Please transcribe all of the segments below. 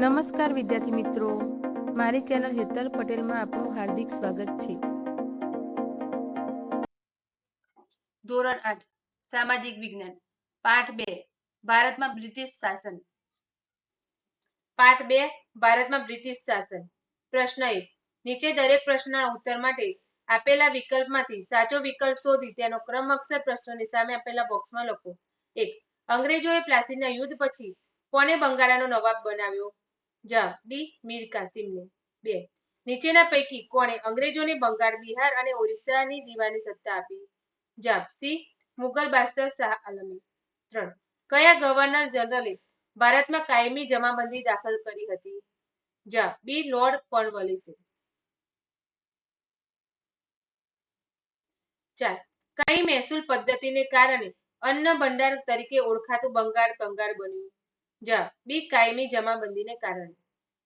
નમસ્કાર વિદ્યાર્થી મિત્રો. મારી ચેનલ હેતલ પટેલમાં આપનું હાર્દિક સ્વાગત છે. ધોરણ આઠ, સામાજિક વિજ્ઞાન. પાઠ બે, ભારતમાં બ્રિટિશ શાસન. પાઠ બે, ભારતમાં બ્રિટિશ શાસન. પ્રશ્ન એક, નીચે દરેક પ્રશ્નના ઉત્તર માટે આપેલા વિકલ્પમાંથી સાચો વિકલ્પ શોધી તેનો ક્રમ અક્ષર પ્રશ્નની સામે આપેલા બોક્સમાં લખો. એક, અંગ્રેજોએ પ્લાસીના યુદ્ધ પછી કોને બંગાળાનો નવાબ બનાવ્યો? જવાબ ડી મીર કાસિમને બે. નીચેના પૈકી કોણે અંગ્રેજોને બંગાળ, બિહાર અને ઓરિસ્સાની દીવાની સત્તા આપી? જવાબ સી, મુગલ બાદશાહ શાહ આલમે. ત્રણ. કયા ગવર્નર જનરલે ભારતમાં કાયમી જમાબંધી દાખલ કરી હતી? જવાબ બી, લોર્ડ કોર્નવોલિસે. ચાર. કઈ મહેસૂલ પદ્ધતિને કારણે અન્ન ભંડાર તરીકે ઓળખાતું બંગાળ કંગાળ બન્યું? જવાબ. બી, કાયમી જમાબંધીને કારણે.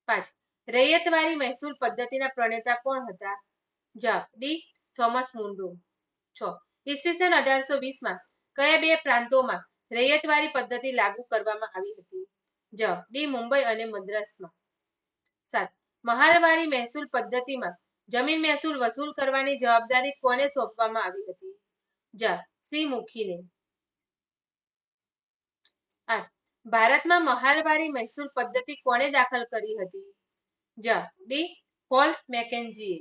પાંચ. રૈયતવારી મહેસૂલ પદ્ધતિના પ્રણેતા કોણ હતા? જવાબ. ડી, થોમસ મુન્ડ્રો છ. ઈસવીસન અઢારસો વીસમાં કયા બે પ્રાંતોમાં રૈયતવારી પદ્ધતિ લાગુ કરવામાં આવી હતી? જવાબ. ડી, મુંબઈ અને મદ્રાસમાં. સાત. મહાલવારી મહેસૂલ પદ્ધતિમાં જમીન મહેસૂલ વસૂલ કરવાની જવાબદારી કોને સોંપવામાં આવી હતી? જવાબ. સી, મુખીને. આઠ. ભારતમાં મહાલવારી મહેસૂલ પદ્ધતિ કોણે દાખલ કરી હતી? જ. ડી. હોલ્ટ મેકેન્જીએ.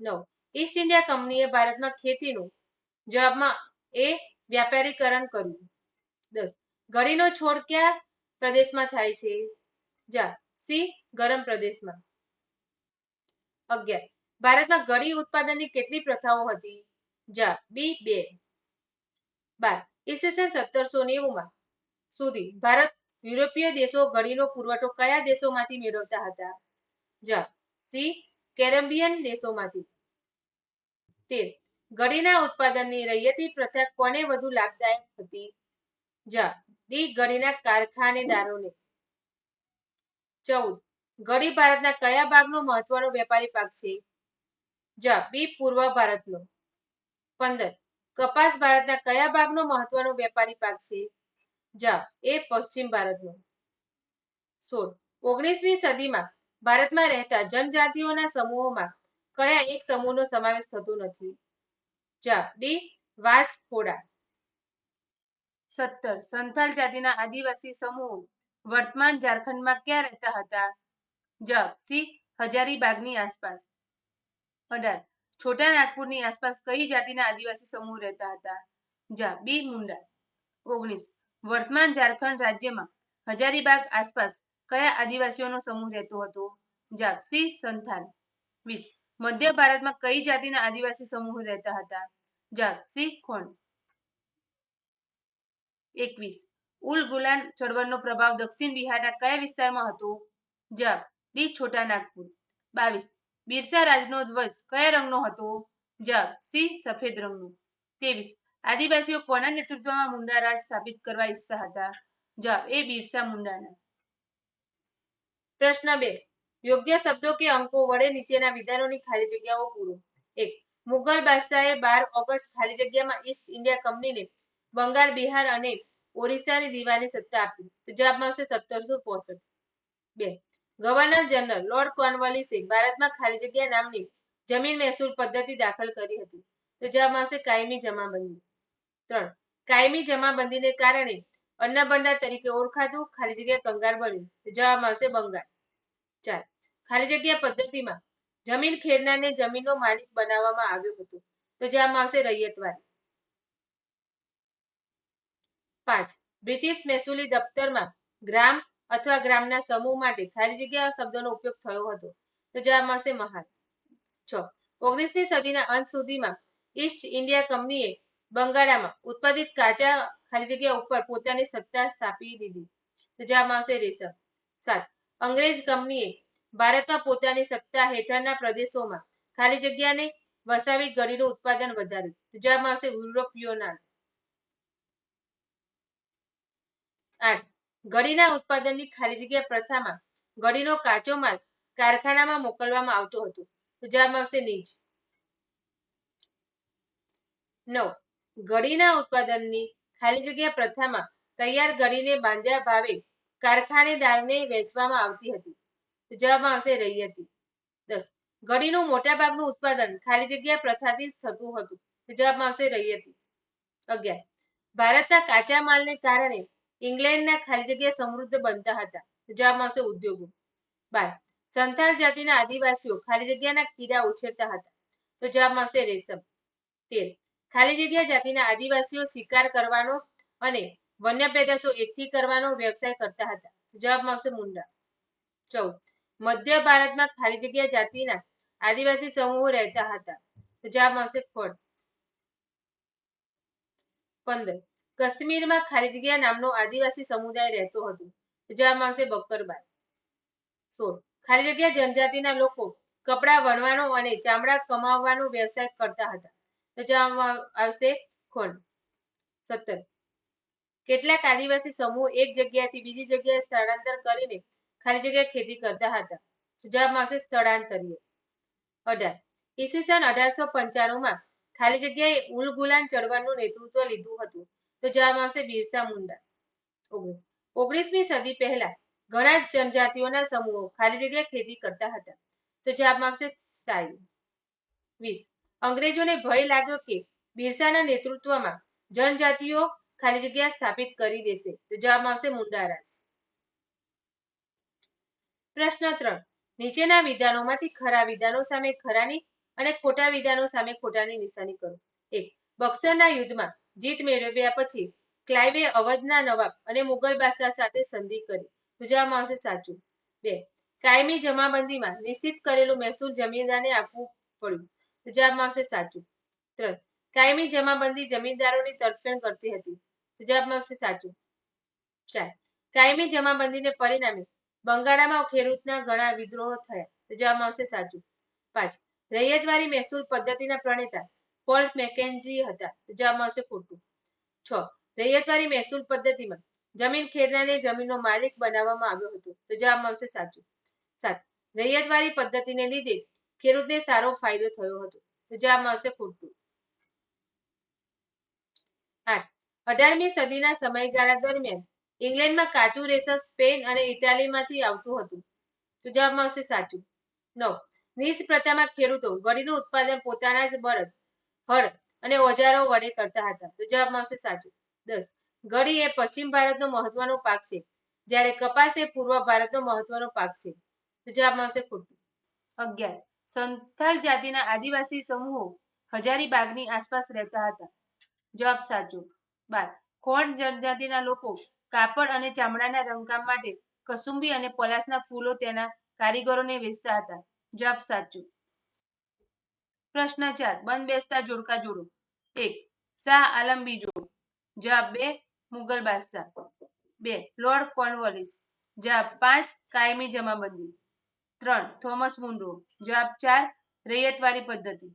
નવ. ઈસ્ટ ઇન્ડિયા કંપનીએ ભારતમાં ખેતીનું જવાબમાં એ વ્યાપારીકરણ કર્યું. દસ. ઘડીનો છોડ કયા પ્રદેશમાં થાય છે? જવાબ સી. ગરમ પ્રદેશમાં. અગિયાર. ભારતમાં ઘડી ઉત્પાદનની કેટલી પ્રથાઓ હતી? જવાબ બી. બે. બાર. ઈસવીસન સત્તરસો નેવુંમાં સુધી ભારત યુરોપીય દેશો ઘડીનો પુરવઠો કયા દેશોમાંથી મેળવતા હતા? જ. સી. કેરેબિયન દેશોમાંથી. તેર ઘડીના ઉત્પાદનની રૈયતી પ્રથા કોને વધુ લાભદાયક હતી? જ. ડી. ઘડીના કારખાનેદારોને. ચૌદ. ઘડી ભારતના કયા ભાગનો મહત્વનો વેપારી પાક છે? જ. બી. પૂર્વ ભારતનો. પંદર. કપાસ ભારતના કયા ભાગનો મહત્વનો વેપારી પાક છે? જવાબ એ પશ્ચિમ ભારતનો. સોળ. ઓગણીસમી સદીમાં ભારતમાં રહેતા જનજાતિઓના સમૂહોમાં કયા એક સમૂહનો સમાવેશ થતો નથી? જા, ડી, વાસફોડા. સત્તર. સંથાલ જાતિના આદિવાસી સમૂહો વર્તમાન ઝારખંડમાં ક્યાં રહેતા હતા? જવાબ સી, હજારીબાગની આસપાસ. અઢાર. છોટા નાગપુરની આસપાસ કઈ જાતિના આદિવાસી સમૂહ રહેતા હતા? જવાબ બી, મુંડા. ઓગણીસ. વર્તમાન ઝારખંડ રાજ્યમાં હજારીબાગ આસપાસ કયા આદિવાસીઓનો સમૂહ રહેતો હતો? જવાબ સી, સંથાલ. વીસ. મધ્ય ભારતમાં કઈ જાતિના આદિવાસી સમૂહ રહેતા હતા? જવાબ સી ખોણ એકવીસ. ઉલ ગુલાન ચળવળનો પ્રભાવ દક્ષિણ બિહારના કયા વિસ્તારમાં હતો? જવાબ ડી, છોટા નાગપુર. બાવીસ. બિરસા રાજનો ધ્વજ કયા રંગનો હતો? જવાબ સી, સફેદ રંગનો. ત્રેવીસ. આદિવાસીઓ કોના નેતૃત્વમાં મુંડા રાજ સ્થાપિત કરવા ઈચ્છતા હતા? જવાબ, એ બિરસા મુંડાના. પ્રશ્ન બે, યોગ્ય શબ્દો કે અંકો વડે નીચેના વિધાનોની ખાલી જગ્યાઓ પૂરો. એક મુગલ બાદશાહે બાર ઓગસ્ટ ખાલી જગ્યામાં ઈસ્ટ ઇન્ડિયા કંપનીને બંગાળ, બિહાર અને ઓરિસ્સાની દીવાની સત્તા આપી. તો જવાબમાં આવશે સત્તરસો પોસઠ. બે, ગવર્નર જનરલ લોર્ડ કોર્નવલિસે ભારતમાં ખાલી જગ્યા નામની જમીન મહેસૂલ પદ્ધતિ દાખલ કરી હતી. તો જવાબમાં આવશે કાયમી જમાબંધી. ત્રણ. કાયમી જમાબંધીને કારણે અન્ન તરીકે ઓળખાતું ખાલી જગ્યા કંગાળ બન્યું. જવાબ આવશે બંગાળ. ચાર. ખાલી જગ્યા પદ્ધતિમાં જમીન ખેડનારને જમીનનો માલિક બનાવવામાં આવ્યો હતો. તો જવાબ આવશે રૈયતવારી પાંચ. બ્રિટિશ મહેસૂલી દફતરમાં ગ્રામ અથવા ગ્રામના સમૂહ માટે ખાલી જગ્યા શબ્દનો ઉપયોગ થયો હતો. તો જવાબ આવશે મહાલ છ. ઓગણીસમી સદીના અંત સુધીમાં ઈસ્ટ ઇન્ડિયા કંપનીએ બંગાળામાં ઉત્પાદિત કાચા ખાલી જગ્યા ઉપર પોતાની સત્તા સ્થાપી દીધી. તો જવાબમાં આવશે રેશમ. સાત. અંગ્રેજ કંપનીએ ભારતમાં પોતાની સત્તા હેઠળના પ્રદેશોમાં ખાલી જગ્યાને વસાવી ગળીનું ઉત્પાદન વધાર્યું. તો જવાબમાં આવશે યુરોપિયોના આઠ. ગળીના ઉત્પાદનની ખાલી જગ્યા પ્રથામાં ગળીનો કાચો માલ કારખાનામાં મોકલવામાં આવતો હતો. તો જવાબમાં આવશે નીચ. નવ. ગળીના ઉત્પાદનની ખાલી જગ્યા પ્રથામાં તૈયાર ઘડીને બાંધ્યા ભાવે કારખાનેદારને વેચવામાં આવતી હતી. જવાબમાં આવશે રૈયતી દસ. ઘડીનું મોટાભાગનું ઉત્પાદન ખાલી જગ્યા પ્રથાથી થતું હતું. જવાબમાં આવશે રૈયતી અગિયાર. ભારતના કાચા માલને કારણે ઇંગ્લેન્ડના ખાલી જગ્યા સમૃદ્ધ બનતા હતા. જવાબમાં આવશે ઉદ્યોગો. બાર. સંથાલ જાતિના આદિવાસીઓ ખાલી જગ્યાના કીડા ઉછેરતા હતા. તો જવાબમાં આવશે રેશમ. તેર. ખાલી જગ્યા જાતિના આદિવાસીઓ શિકાર કરવાનો અને વન્ય પેદાશો એકઠી કરવાનો વ્યવસાય કરતા હતા. જવાબમાં આવશે મુંડા. ચૌદ. મધ્ય ભારતમાં ખાલી જગ્યા જાતિના આદિવાસી સમૂહો રહેતા હતા. જવાબમાં આવશે ખોડ. પંદર. કાશ્મીરમાં ખાલી જગ્યા નામનો આદિવાસી સમુદાય રહેતો હતો. જવાબમાં આવશે બક્કરબાલ સોળ. ખાલી જગ્યા જનજાતિના લોકો કપડાં વણવાનો અને ચામડા કમાવવાનો વ્યવસાય કરતા હતા. તો જવાબ આવશે ખોંડ. સત્તર. કેટલાક આદિવાસી સમૂહ એક જગ્યાથી બીજી જગ્યાએ સ્થળાંતર કરીને ખાલી જગ્યાએ ખેતી કરતા હતા. જવાબમાં આવશે સ્થળાંતરીય. અઢાર. ઈસવીસન અઢારસો પંચાણુંમાં ખાલી જગ્યાએ ઉલગુલાન ચળવળનું નેતૃત્વ લીધું હતું. તો જવાબમાં આવશે બિરસા મુંડા. ઓગણીસ. ઓગણીસમી સદી પહેલા ઘણા જનજાતિઓના સમૂહો ખાલી જગ્યાએ ખેતી કરતા હતા. તો જવાબમાં આવશે સ્થાયી. વીસ. અંગ્રેજોને ભય લાગ્યો કે બિરસાના નેતૃત્વમાં જનજાતિઓ ખાલી જગ્યા સ્થાપિત કરી દેશે. તો જવાબમાં આવશે મુંડારાજ. પ્રશ્ન ત્રણ. નીચેના વિધાનોમાંથી ખરા વિધાનો સામે ખરાની અને ખોટા વિધાનો સામે ખોટાની નિશાની કરો. એક. બક્સરના યુદ્ધમાં જીત મેળવ્યા પછી ક્લાઇવે અવધના નવાબ અને મુગલ બાદશાહ સાથે સંધિ કરી. જવાબમાં આવશે સાચું. બે. કાયમી જમાબંધીમાં નિશ્ચિત કરેલું મહેસૂલ જમીનદારને આપવું પડ્યું. તો જવાબમાં આવશે સાચું. ત્રણ, કાયમી જમાબંધી જમીનદારોની તરફેણ કરતી હતી. તો જવાબમાં આવશે સાચું. ચાર, કાયમી જમાબંધીને પરિણામે બંગાળામાં ખેડૂતના ઘણા વિદ્રોહો થયા. તો જવાબમાં આવશે સાચું. પાંચ રૈયતવારી મહેસૂલ પદ્ધતિના પ્રણેતા પોલ મેકેન્જી હતા. તો જવાબમાં આવશે ખોટું. છ રૈયતવારી મહેસૂલ પદ્ધતિમાં જમીન ખેડનારને જમીનનો માલિક બનાવવામાં આવ્યો હતો. તો જવાબમાં આવશે સાચું. સાત રૈયતવારી પદ્ધતિને લીધે ખેડૂતને સારો ફાયદો થયો હતો. તો જવાબમાં આવશે ખોટું. આઠ. અઢારમી સદીના સમયગાળા દરમિયાન ઇંગ્લેન્ડમાં કાચું રેશમ સ્પેન અને ઇટાલીમાંથી આવતું હતું. તો જવાબમાં આવશે સાચું. નવ. નીચ પ્રથામાં ખેડૂતો ગળીનું ઉત્પાદન પોતાના જ બળદ, હળ અને ઓજારો વડે કરતા હતા. તો જવાબમાં આવશે સાચું. દસ. ગળી એ પશ્ચિમ ભારતનો મહત્વનો પાક છે. જ્યારે કપાસ એ પૂર્વ ભારતનો મહત્વનો પાક છે. તો જવાબમાં આવશે ખોટું. અગિયાર. સંથાલ જાતિના આદિવાસી સમૂહો હજારીબાગની આસપાસ રહેતા હતા. જવાબ સાચો. બાર. ખોંડ જનજાતિના લોકો કાપડ અને ચામડાના રંગકામ માટે કસુંબી અને પલાસના ફૂલો તેના કારીગરોને વેચતા હતા. જવાબ સાચો. પ્રશ્ન ચાર. બંધ બેસતા જોડકા જોડો. એક. શાહ આલમ બીજો. જવાબ બે. મુગલ બાદશાહ. બે. Lord Cornwallis. જવાબ પાંચ. કાયમી જમાબંધી. ત્રણ, થોમસ મુન્ડો જવાબ ચાર રૈયતવારી પદ્ધતિ.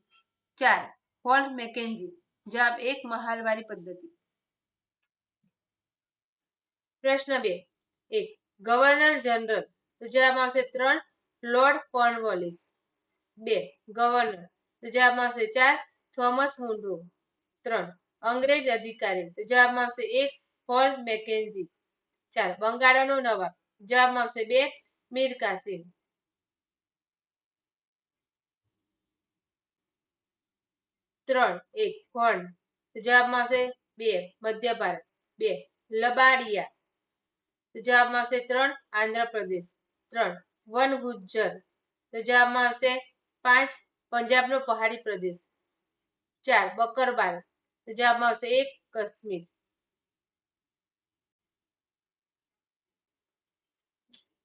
ચાર હોલ્ટ મેકેન્જી. જવાબ એક મહાલવારી પદ્ધતિ. પ્રશ્ન બે, એક, ગવર્નર જનરલ. તો જવાબમાં આવશે ત્રણ, લોર્ડ કોર્નવોલિસ. બે, ગવર્નર. તો જવાબમાં આવશે ચાર, થોમસ મુન્ડ્રો ત્રણ, અંગ્રેજ અધિકારી. તો જવાબમાં આવશે એક, હોલ મેકેન્જી. ચાર, બંગાળનો નવાબ. જવાબમાં આવશે બે, મીર કાસિમ. ત્રણ, એક હોર્ન જવાબમાં આવશે બે, મધ્ય ભારત. બે, લબાડિયા. જવાબમાં આવશે ત્રણ, આંધ્રપ્રદેશ. ત્રણ, વન, ગુજ્જર. તો જવાબમાં આવશે પાંચ, પંજાબનો પહાડી પ્રદેશ. ચાર બકરબાલ તો જવાબમાં આવશે એક, કાશ્મીર.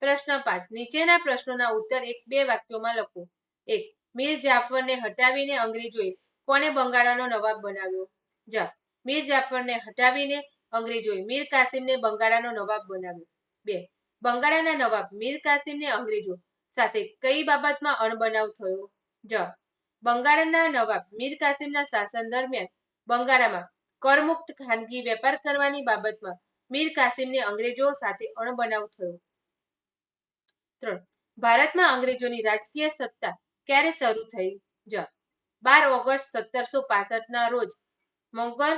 પ્રશ્ન પાંચ. નીચેના પ્રશ્નોના ઉત્તર એક બે વાક્યોમાં લખો. એક, મીર જાફરને હટાવીને અંગ્રેજોએ કોને બંગાળનો નવાબ બનાવ્યો? જા મીર જાફરને હટાવીને અંગ્રેજોએ મીર કાસિમને બંગાળનો નવાબ બનાવ્યો. બે, બંગાળના નવાબ મીર કાસિમને અંગ્રેજો સાથે કઈ બાબતમાં અણબનાવ થયો? જ બંગાળના નવાબ મીર કાસિમના શાસન દરમિયાન બંગાળમાં કરમુક્ત ખાનગી વેપાર કરવાની બાબતમાં મીર કાસિમને અંગ્રેજો સાથે અણબનાવ થયો. ત્રણ, ભારતમાં અંગ્રેજોની રાજકીય સત્તા ક્યારે શરૂ થઈ? જ બાર ઓગસ્ટ સત્તરસો પાસઠના રોજ મોગલ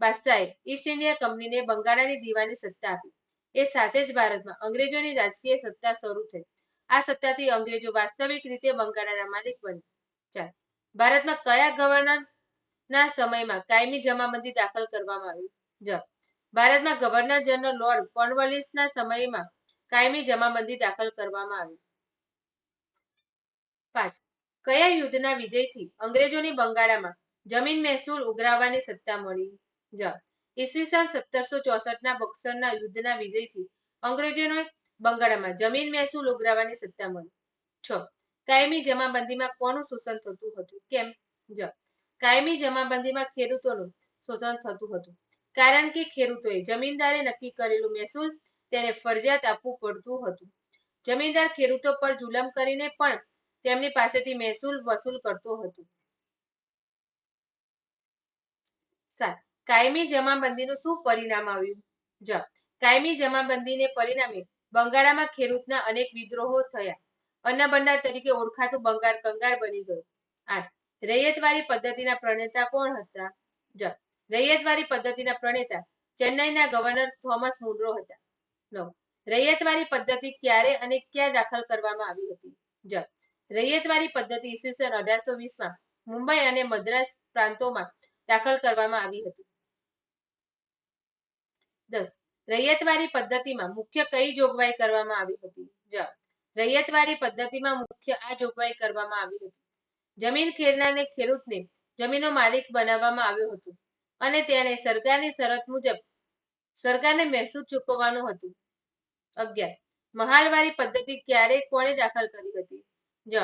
બાદશાહે ઈસ્ટ ઇન્ડિયા કંપનીને બંગાળાની દીવાની સત્તા આપી. એ સાથે જ ભારતમાં અંગ્રેજોની રાજકીય સત્તા શરૂ થઈ. આ સત્તાથી અંગ્રેજો વાસ્તવિક રીતે બંગાળાના માલિક બન્યા. ચાર ભારતમાં કયા ગવર્નર ના સમયમાં કાયમી જમાબંધી દાખલ કરવામાં આવી? જ ભારતમાં ગવર્નર જનરલ લોર્ડ કોર્નવાલિસના સમયમાં કાયમી જમાબંધી દાખલ કરવામાં આવી. પાંચ કયા યુદ્ધના વિજયથી અંગ્રેજોની બંગાળામાં જમીન મહેસૂલ ઉઘરાવવાની સત્તા મળી? જ. ઈસવીસન સત્તરસો ચોસઠના બક્સરના યુદ્ધના વિજયથી અંગ્રેજોને બંગાળામાં જમીન મહેસૂલ ઉઘરાવવાની સત્તા મળી? છ. કાયમી જમાબંધીમાં કોનું શોષણ થતું હતું? કેમ? જ. કાયમી જમાબંધીમાં ખેડૂતોનું શોષણ થતું હતું. કારણ કે ખેડૂતોએ જમીનદારે નક્કી કરેલું મહેસૂલ તેને ફરજિયાત આપવું પડતું હતું. જમીનદાર ખેડૂતો પર જુલમ કરીને પણ તેમની પાસેથી મહેસૂલ વસૂલ કરતો હતો. કાયમી જમાબંધીનું શું પરિણામ આવ્યું? જ કાયમી જમાબંધીને પરિણામે બંગાળામાં ખેડૂતના અનેક વિદ્રોહો થયા. અન્ન તરીકે ઓળખાતું બંગાળ કંગાળ બની ગયું. આઠ. રૈયતવારી પદ્ધતિના પ્રણેતા કોણ હતા? જ રૈયતવારી પદ્ધતિના પ્રણેતા ચેન્નઈના ગવર્નર થોમસ મુન્ડ્રો હતા. નવ. રૈયતવારી પદ્ધતિ ક્યારે અને ક્યાં દાખલ કરવામાં આવી હતી? જ રૈયતવારી પદ્ધતિ ઈસવીસન અઢારસો વીસમાં મુંબઈ અને મદ્રાસ પ્રાંતોમાં દાખલ કરવામાં આવી હતી. દસ રૈયતવારી પદ્ધતિમાં મુખ્ય કઈ જોગવાઈ કરવામાં આવી હતી? જવાબ રૈયતવારી પદ્ધતિમાં મુખ્ય આ જોગવાઈ કરવામાં આવી હતી. જમીન ખેરનારને ખેડૂતને જમીનનો માલિક બનાવવામાં આવ્યો હતો અને તેને સરકારની શરત મુજબ સરકારને મહેસૂલ ચૂકવવાનું હતું. અગિયાર મહાલવારી પદ્ધતિ ક્યારે કોણે દાખલ કરી હતી? જ.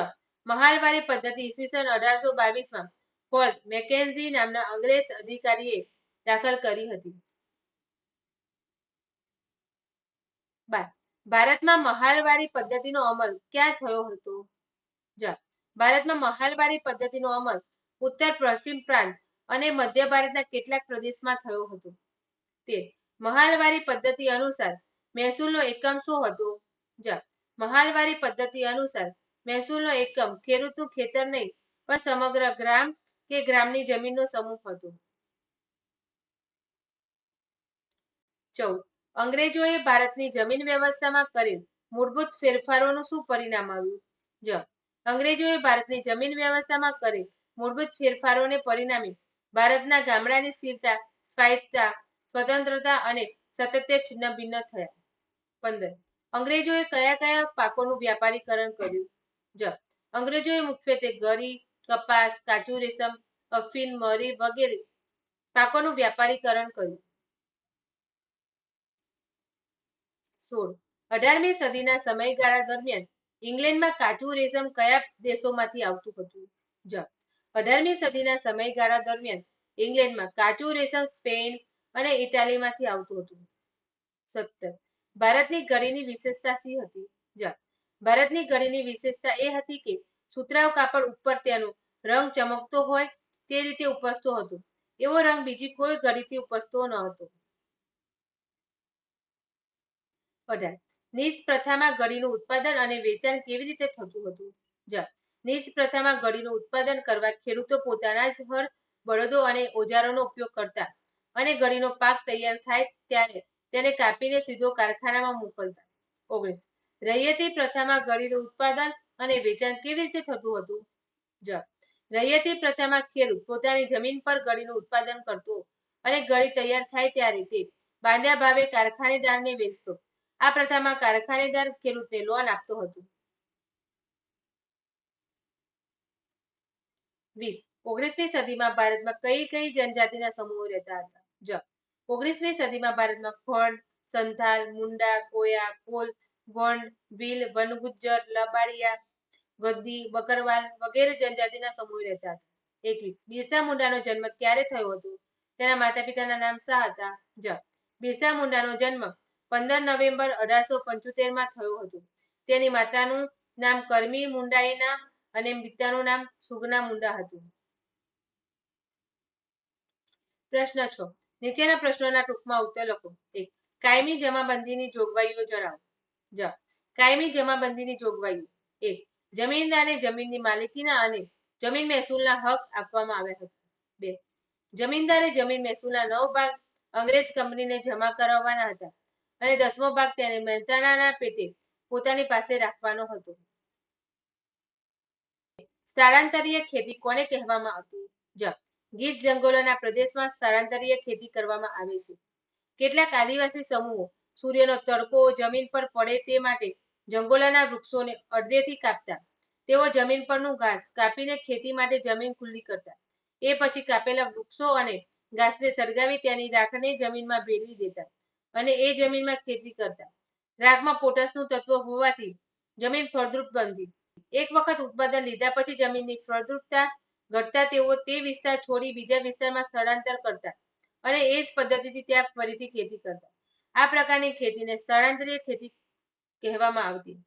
મહાલવારી પદ્ધતિ ઈસવીસન અઢારસો બાવીસમાં ફોલ્ટ મેકેન્ઝી નામના અંગ્રેજ અધિકારીએ દાખલ કરી હતી. ભારતમાં મહાલવારી પદ્ધતિનો અમલ ક્યાં થયો હતો? જ. ભારતમાં મહાલવારી પદ્ધતિનો અમલ ઉત્તર, પશ્ચિમ પ્રાંત અને મધ્ય ભારતના કેટલાક પ્રદેશમાં થયો હતો? તે મહાલવારી પદ્ધતિ અનુસાર મહેસૂલનો એકમ શું હતો? જ. મહાલવારી પદ્ધતિ અનુસાર મહેસૂલનો એકમ ખેડૂતનું ખેતર નહીં, પણ સમગ્ર ગ્રામ કે ગ્રામની જમીનનો સમૂહ હતો. ચૌદ, અંગ્રેજોએ ભારતની જમીન વ્યવસ્થામાં કરેલ મૂળભૂત ફેરફારોનું શું પરિણામ આવ્યું? જ, અંગ્રેજોએ ભારતની જમીન વ્યવસ્થામાં કરેલ મૂળભૂત ફેરફારોને પરિણામે ભારતના ગામડાની સ્થિરતા, સ્વાયત્તતા, સ્વતંત્રતા અને સતત છિન્ન ભિન્ન થયા. પંદર, અંગ્રેજોએ કયા કયા પાકોનું વ્યાપારીકરણ કર્યું? અંગ્રેજોએ મુખ્યત્વે ગરી, કપાસ કાચું રેશમ અફીન મરી વગેરે પાકોનું વ્યાપારીકરણ કર્યું. સોળ. અઢારમી સદીના સમયગાળા દરમિયાન ઇંગ્લેન્ડમાં કાચું રેશમ કયા દેશોમાંથી આવતું હતું? જ. અઢારમી સદીના સમયગાળા દરમિયાન ઇંગ્લેન્ડમાં કાચું રેશમ સ્પેન અને ઇટાલીમાંથી આવતું હતું. સત્તર. ભારતની ઘડીની વિશેષતા શી હતી? જ. ભારતની ઘડીની વિશેષતા એ હતી કે સુતરાઉ કાપડ ઉપર તેનો રંગ ચમકતો હોય તે રીતે ઉપસતો હતો. એવો રંગ બીજી કોઈ ઘડીથી ઉપસતો ન હતો. અઢાર. નીચ પ્રથામાં ઘડીનું ઉત્પાદન અને વેચાણ કેવી રીતે થતું હતું? જ. નીચ પ્રથામાં ઘડીનું ઉત્પાદન કરવા ખેડૂતો પોતાના જ હળ, બળદો અને ઓજારોનો ઉપયોગ કરતા અને ઘડીનો પાક તૈયાર થાય ત્યારે તેને કાપીને સીધો કારખાનામાં મોકલતા. ઓગણીસ. રૈયતી પ્રથામાં ઘડીનું ઉત્પાદન અને વેચાણ કેવી રીતે થતું હતું? રૈયતી પ્રથામાં ખેડૂત પોતાની જમીન પર ઘડીનું ઉત્પાદન કરતો અને ઘડી તૈયાર થાય ત્યારે તે બાંધ્યા ભાવે કારખાનેદારને વેચતો. આ પ્રથામાં કારખાનેદાર ખેડૂતને લોન આપતો હતો. વીસ, ઓગણીસમી સદીમાં ભારતમાં કઈ કઈ જનજાતિના સમૂહો રહેતા હતા? જ ઓગણીસમી સદીમાં ભારતમાં ફળ સંથાલ, મુંડા, કોયા, કોલ ગોંડ, ભીલ, વનગુજ્જર, લબાડિયા, ગદ્દી, બકરવાલ વગેરે જનજાતિના સમૂહ રહેતા હતા. એકવીસ, બિરસા મુંડાનો જન્મ ક્યારે થયો હતો? તેના માતા પિતાના નામ શા હતા. જ, બિરસા મુંડાનો જન્મ પંદર નવેમ્બર અઢારસો પંચોતેરમાં થયો હતો. તેની માતાનું નામ કરમી મુંડાઈના અને પિતાનું નામ સુગના મુંડા હતું. પ્રશ્ન છ, નીચેના પ્રશ્નોના ટૂંકમાં ઉત્તર લખો. એક, કાયમી જમાબંધીની જોગવાઈઓ જણાવો. જ. કાયમી જમાબંધીની જોગવાઈઓ. એક જમીનદારને જમીનની માલિકીના અને જમીન મહેસૂલના હક આપવામાં આવ્યા હતા. બે. જમીનદારે જમીન મહેસૂલના નવ ભાગ અંગ્રેજ કંપનીને જમા કરાવવાના હતા અને દસમો ભાગ તેને મહેસાણાના પેટે પોતાની પાસે રાખવાનો હતો. સ્થળાંતરીય ખેતી કોને કહેવામાં આવતી? જ. ગીચ જંગલોના પ્રદેશમાં સ્થળાંતરીય ખેતી કરવામાં આવે છે. કેટલાક આદિવાસી સમૂહો સૂર્યનો તડકો જમીન પર પડે તે માટે જંગોલાના વૃક્ષોને અડધેથી કાપતા. તેઓ જમીન પરનું ઘાસ કાપીને ખેતી માટે જમીન ખુલ્લી કરતા. એ પછી કાપેલા વૃક્ષો અને ઘાસને સળગાવી તેની રાખને જમીનમાં ભેળવી દેતા અને એ જમીનમાં ખેતી કરતા. રાખમાં પોટાશનું તત્વ હોવાથી જમીન ફળદ્રુપ બનતી. એક વખત ઉત્પાદન લીધા પછી જમીનની ફળદ્રુપતા ઘટતા તેઓ તે વિસ્તાર છોડી બીજા વિસ્તારમાં સ્થળાંતર કરતા અને એ જ પદ્ધતિથી ત્યાં ફરીથી ખેતી કરતા. આ પ્રકારની ખેતીને સ્થળાંતરીય ખેતી કહેવામાં આવતી.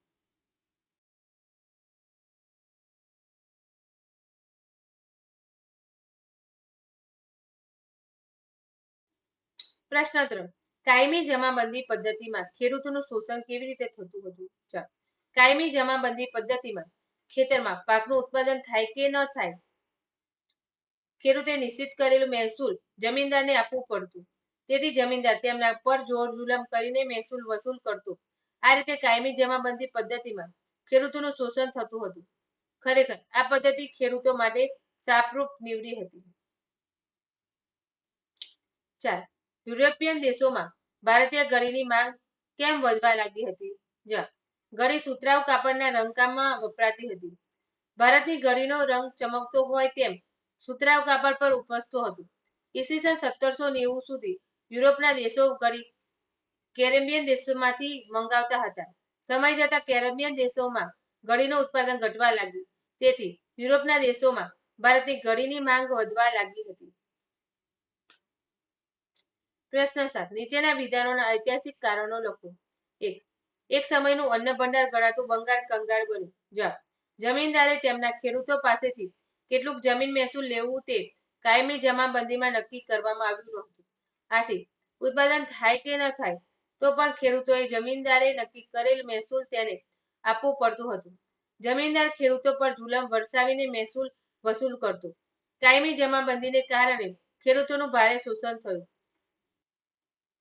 પ્રશ્ન ત્રણ. કાયમી જમાબંધી પદ્ધતિમાં ખેડૂતોનું શોષણ કેવી રીતે થતું હતું? ચાલો કાયમી જમાબંધી પદ્ધતિમાં ખેતરમાં પાકનું ઉત્પાદન થાય કે ન થાય? ખેડૂતે નિશ્ચિત કરેલું મહેસૂલ જમીનદારને આપવું પડતું. તેથી જમીનદાર તેમના પર જોર જુલમ કરીને મહેસૂલ વસૂલ કરતો. આ રીતે કાયમી જમાબંધી પદ્ધતિમાં ખેડૂતોનું શોષણ થતું હતું. ખરેખર, આ પદ્ધતિ ખેડૂતો માટે સાપરૂપ નીવડી હતી. ચાર યુરોપિયન દેશોમાં ભારતીય ઘડીની માંગ કેમ વધવા લાગી હતી? જ, ઘડી સુતરાઉ કાપડના રંગકામમાં વપરાતી હતી. ભારતની ઘડીનો રંગ ચમકતો હોય તેમ સુતરાઉ કાપડ પર ઉપસતો હતો. ઈસવીસન સત્તરસો નેવું સુધી યુરોપના દેશો કરી કેરેબિયન દેશોમાંથી મંગાવતા હતા. સમય જતા કેરેબિયન દેશોમાં ઘડીનું ઉત્પાદન ઘટવા લાગ્યું. તેથી યુરોપના દેશોમાં ભારતની ઘડીની માંગ વધવા લાગી હતી. પ્રશ્ન સાત. નીચેના વિધાનોના ઐતિહાસિક કારણો લખો. એક. એક સમયનું અન્ન ભંડાર ગણાતું બંગાળ કંગાળ બન્યું. જવાબ જમીનદારે તેમના ખેડૂતો પાસેથી કેટલુંક જમીન મહેસૂલ લેવું તે કાયમી જમાબંધીમાં નક્કી કરવામાં આવ્યું નહોતું. આથી ઉત્પાદન થાય કે ન થાય, તો પણ ખેડૂતોએ જમીનદારે નક્કી કરેલ મહેસૂલ તેને આપવું પડતું હતું. જમીનદાર ખેડૂતો પર જુલમ વરસાવીને મહેસૂલ વસૂલ કરતો. કાયમી જમાબંધીને કારણે ખેડૂતોનું ભારે શોષણ થયું.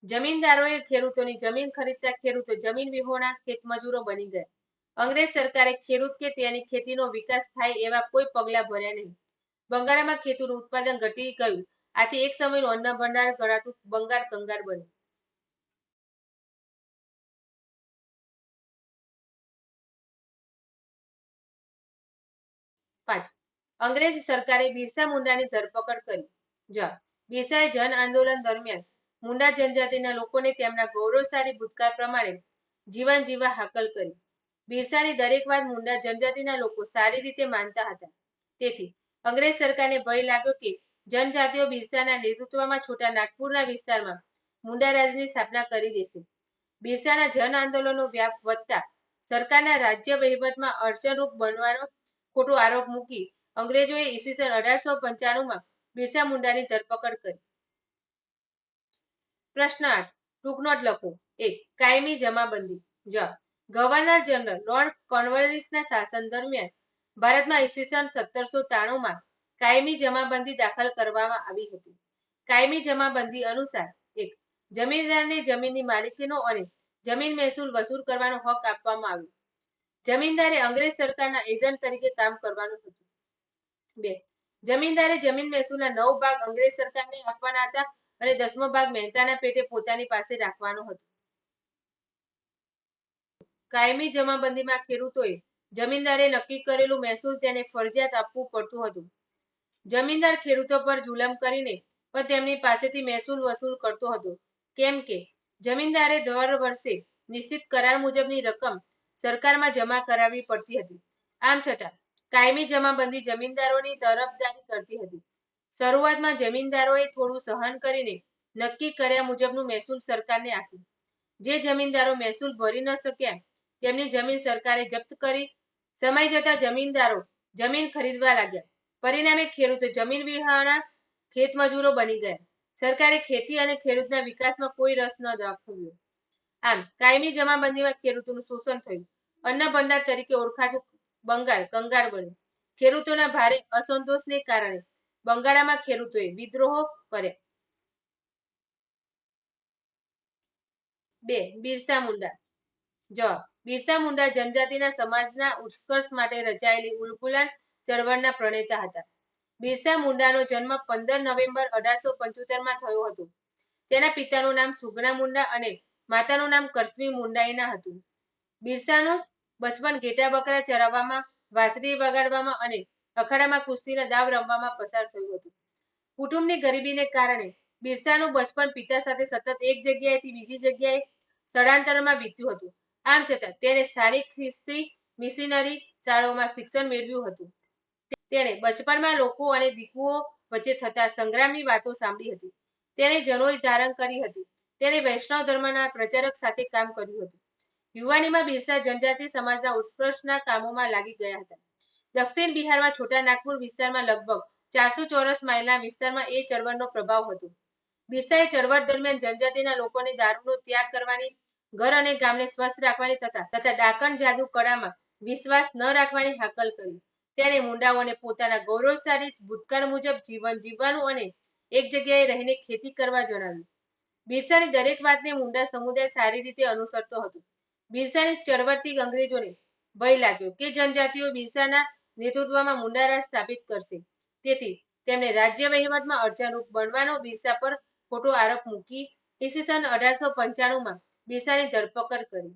જમીનદારોએ ખેડૂતોની જમીન ખરીદતા ખેડૂતો જમીન વિહોણા ખેતમજૂરો બની ગયા. અંગ્રેજ સરકારે ખેડૂત કે તેની ખેતીનો વિકાસ થાય એવા કોઈ પગલાં ભર્યા નહીં. બંગાળમાં ખેતીનું ઉત્પાદન ઘટી ગયું આથી એક સમયનું અન્ન ભંડાર કરાતું બંગાળ કંગાળ બન્યું. પાંચ. અંગ્રેજ સરકારે બિરસા મુંડાની ધરપકડ કરી. જ બિરસાએ જન આંદોલન દરમિયાન મુંડા જનજાતિના લોકોને તેમના ગૌરવશાળી ભૂતકાળ પ્રમાણે જીવન જીવવા હાકલ કરી. બિરસાની દરેક વાત મુંડા જનજાતિના લોકો સારી રીતે માનતા હતા. તેથી અંગ્રેજ સરકારને ભય લાગ્યો કે જનજાતિઓ બિરસાના નેતૃત્વમાં છોટા નાગપુરના વિસ્તારમાં મુંડા રાજની સ્થાપના કરી દેશે. બિરસાના જન આંદોલનનો વ્યાપ વધતા સરકારના રાજ્ય વહીવટમાં અડચણરૂપ બનવાનો ખોટો આરોપ મૂકી અંગ્રેજોએ ઈસવીસન અઢારસો પંચાણુંમાં બિરસા મુંડાની ધરપકડ કરી. પ્રશ્ન આઠ ટૂંકનોટ લખો. એક, કાયમી જમાબંધી. જ, ગવર્નર જનરલ લોર્ડ કોર્નવાલિસના શાસન દરમિયાન ભારતમાં ઈસવીસન સત્તરસો ત્રાણુંમાં કાયમી જમાબંધી દાખલ કરવામાં આવી હતી. કાયમી જમાબંધી અનુસાર એક, જમીનદારને જમીનની માલિકીનો અને જમીન મહેસૂલ વસૂલ કરવાનો હક આપવામાં આવ્યો. જમીનદારે અંગ્રેજ સરકારના એજન્ટ તરીકે કામ કરવાનું હતું. બે, જમીનદારે જમીન મહેસૂલના નવ ભાગ અંગ્રેજ સરકારને આપવાના હતા અને દસમો ભાગ મહેતાના પેટે પોતાની પાસે રાખવાનો હતો. કાયમી જમાબંધીમાં ખેડૂતોએ જમીનદારે નક્કી કરેલું મહેસૂલ તેને ફરજિયાત આપવું પડતું હતું. જમીનદાર ખેડૂતો પર જુલમ કરીને પણ તેમની પાસેથી મહેસૂલ વસૂલ કરતો હતો. કેમ કે જમીનદારે દર વર્ષે નિશ્ચિત કરાર મુજબની રકમ સરકારમાં જમા કરાવવી પડતી હતી. આમ છતાં, કાયમી જમાબંધી જમીનદારોની તરફદારી કરતી હતી. શરૂઆતમાં જમીનદારોએ થોડું સહન કરીને નક્કી કર્યા મુજબનું મહેસૂલ સરકારને આપ્યું. જે જમીનદારો મહેસૂલ ભરી ન શક્યા, તેમની જમીન સરકારે જપ્ત કરી. સમય જતા જમીનદારો જમીન ખરીદવા લાગ્યા. પરિણામે ખેડૂતો જમીન વિહોણા ખેતમજૂરો બની ગયા. સરકારે ખેતી અને ખેડૂતના વિકાસમાં કોઈ રસ ન દાખવ્યો. આમ, કાયમી જમાબંધીમાં ખેડૂતોનું શોષણ થયું. અન્ન ભંડાર તરીકે ઓળખાતું બંગાળ, કંગાળ બન્યું ખેડૂતોના ભારે અસંતોષને કારણે બંગાળામાં ખેડૂતોએ વિદ્રોહો કર્યા. બે, બિરસા મુંડા. જવાબ બિરસા મુંડા જનજાતિના સમાજના ઉત્કર્ષ માટે રચાયેલી ઉલગુલાન ચળવળના પ્રણેતા હતા. બિરસા મુંડાનો જન્મ પંદર નવેમ્બર અઢારસો પંચોતેરમાં થયો હતો. તેના પિતાનું નામ સુગણા મુંડા અને માતાનું નામ કરસ્મી મુંડાઈના હતું. બિરસાનું બચપન ઘેટા બકરા ચરાવવામાં, વાંસળી વગાડવામાં અને અખાડામાં કુસ્તીના દાવ રમવામાં પસાર થયું હતું. કુટુંબની ગરીબીને કારણે બિરસાનું બચપન પિતા સાથે સતત એક જગ્યાએથી બીજી જગ્યાએ સ્થળાંતરમાં વીત્યું હતું. આમ છતાં તેને સ્થાનિક ખ્રિસ્તી મિશનરી શાળાઓમાં શિક્ષણ મેળવ્યું હતું. તેણે બચપણમાં લોકો અને દીકુઓ વચ્ચે થતા સંગ્રામની વાતો સાંભળી હતી. તેણે જનોઈ ધારણ કરી હતી. તેણે વૈષ્ણવ ધર્મના પ્રચારક સાથે કામ કર્યું હતું. યુવાનીમાં બિરસા જનજાતિ સમાજના ઉત્કર્ષના કામોમાં લાગી ગયા હતા. દક્ષિણ બિહારમાં છોટા નાગપુર વિસ્તારમાં લગભગ ચારસો ચોરસ માઇલના વિસ્તારમાં એ ચળવળનો પ્રભાવ હતો. બિરસાએ ચળવળ દરમિયાન જનજાતિના લોકોને દારૂનો ત્યાગ કરવાની, ઘર અને ગામને સ્વસ્થ રાખવાની તથા તથા ડાકણ જાદુ કળામાં વિશ્વાસ ન રાખવાની હાકલ કરી. તેણે મુંડાઓને પોતાના ગૌરવશાળી ભૂતકાળ મુજબ જીવન જીવવાનું અને એક જગ્યાએ રહીને ખેતી કરવા જણાવ્યું. બિરસાની દરેક વાતને મુંડા સમુદાય સારી રીતે અનુસરતો હતો. બિરસાની ચળવળથી અંગ્રેજોને ભય લાગ્યો કે જનજાતિઓ બિરસાના નેતૃત્વમાં મુંડા રાજ સ્થાપિત કરશે. તેથી તેમણે રાજ્ય વહીવટમાં અડચણરૂપ બનવાનો બિરસા પર ખોટો આરોપ મૂકી ઈસવીસન અઢારસો પંચાણુંમાં બિરસાની ધરપકડ કરી.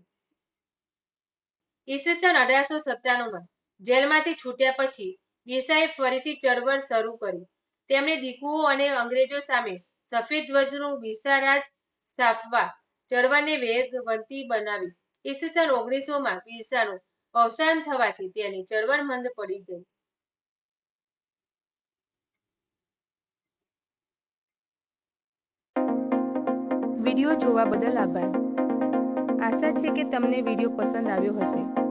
ઈસવીસન અઢારસો સત્તાણુંમાં જેલમાંથી છૂટ્યા પછી દેસાઈએ ફરીથી ચળવળ શરૂ કરી. તેમણે દીકુઓ અને અંગ્રેજો સામે સફેદ ધ્વજનું બિરસા સ્થાપવા ચળવળને વેગવંતી બનાવી. ઈસવીસન ઓગણીસોમાં બિરસાનું અવસાન થવાથી તેની ચળવળ મંદ પડી ગઈ. વીડિયો જોવા બદલ આભાર. આશા છે કે તમને વીડિયો પસંદ આવ્યો હશે.